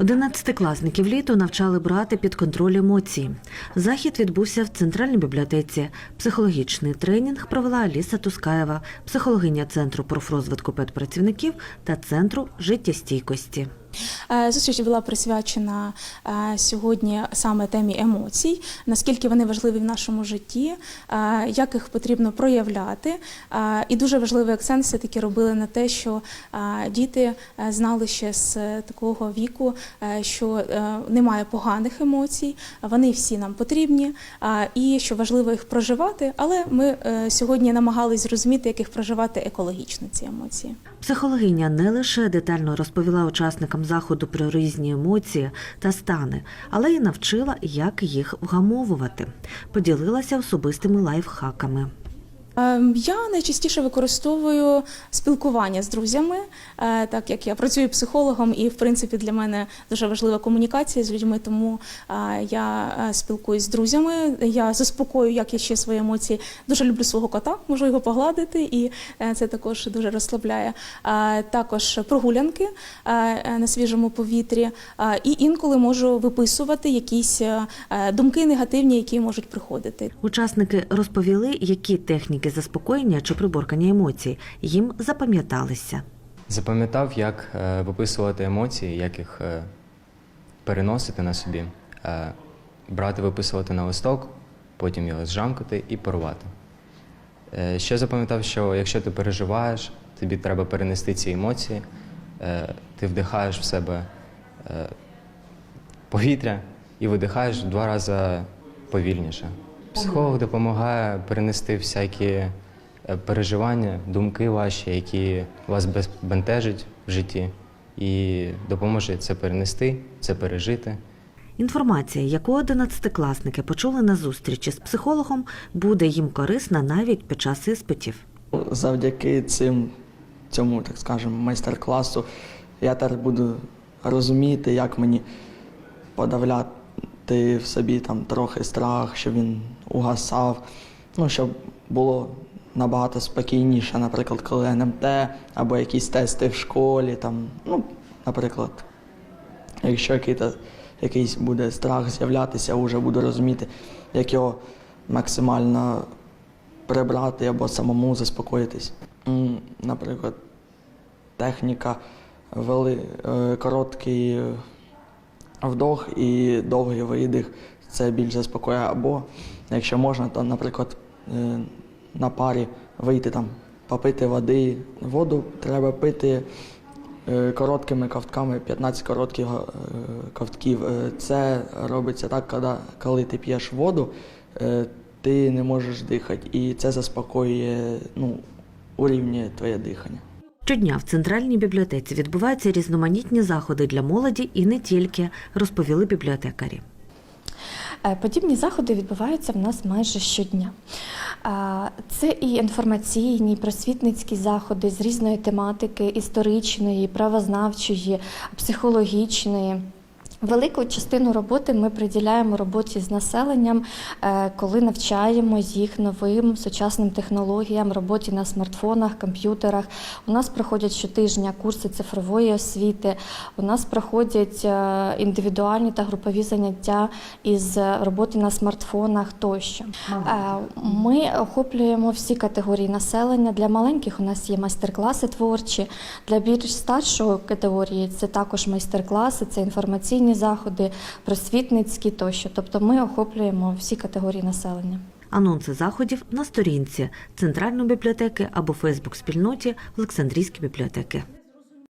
Одинадцятикласників літу навчали брати під контроль емоції. Захід відбувся в центральній бібліотеці. Психологічний тренінг провела Аліса Тускаєва, психологиня центру профрозвитку педпрацівників та центру життєстійкості. Е, Зустріч була присвячена е, сьогодні саме темі емоцій, наскільки вони важливі в нашому житті, е, як їх потрібно проявляти. І дуже важливий акцент все таки робили на те, що діти знали ще з такого віку, що немає поганих емоцій, вони всі нам потрібні, і що важливо їх проживати. Але ми сьогодні намагались зрозуміти, як їх проживати екологічно ці емоції. Психологиня не лише детально розповіла учасникам заходу про різні емоції та стани, але й навчила, як їх вгамовувати. Поділилася особистими лайфхаками. Ем, Я найчастіше використовую спілкування з друзями, е, так як я працюю психологом, і в принципі для мене дуже важлива комунікація з людьми. Тому е, я е, спілкуюсь з друзями. Я заспокою, як я ще свої емоції. Дуже люблю свого кота, можу його погладити, і це також дуже розслабляє. Також прогулянки на свіжому повітрі, і інколи можу виписувати якісь думки негативні, які можуть приходити. Учасники розповіли, які техніки заспокоєння чи приборкання емоцій їм запам'яталися. Запам'ятав, як е, виписувати емоції, як їх е, переносити на собі, е, брати, виписувати на листок, потім його зжамкати і порвати. Ще запам'ятав, що якщо ти переживаєш, тобі треба перенести ці емоції, ти вдихаєш в себе повітря і видихаєш в два рази повільніше. Психолог допомагає перенести всякі е, переживання, думки ваші, які вас бентежать в житті, і допоможе це перенести, це пережити. Інформація, яку одинадцятикласники почули на зустрічі з психологом, буде їм корисна навіть під час іспитів. Завдяки цим, цьому, так скажемо, майстер-класу я тепер буду розуміти, як мені подавляти в собі там трохи страх, щоб він угасав, ну, щоб було набагато спокійніше, наприклад, коли НМТ або якісь тести в школі, там, ну, наприклад, якщо якийсь буде страх з'являтися, вже буду розуміти, як його максимально прибрати або самому заспокоїтись. Наприклад, техніка вели е, короткий вдох і довгий видих. Це більш заспокоює. Або, якщо можна, то, наприклад, е, на парі вийти там, попити води. Воду треба пити е, короткими ковтками, 15 коротких е, ковтків. Це робиться так, коли, ти п'єш воду, ти не можеш дихати, і це заспокоює, ну, урівнює твоє дихання. Щодня в центральній бібліотеці відбуваються різноманітні заходи для молоді і не тільки, розповіли бібліотекарі. Е, Подібні заходи відбуваються в нас майже щодня. Е, Це і інформаційні, і просвітницькі заходи з різної тематики, історичної, правознавчої, психологічної. Велику частину роботи ми приділяємо роботі з населенням, е, коли навчаємо їх новим сучасним технологіям, роботі на смартфонах, комп'ютерах. У нас проходять щотижня курси цифрової освіти. У нас проходять е, індивідуальні та групові заняття із роботи на смартфонах тощо. Е, Ми охоплюємо всі категорії населення. Для маленьких у нас є майстер-класи творчі, для більш старшої категорії це також майстер-класи, це інформаційні заходи, просвітницькі тощо. Тобто ми охоплюємо всі категорії населення. Анонси заходів на сторінці Центральної бібліотеки або Фейсбук спільноті Олександрійської бібліотеки.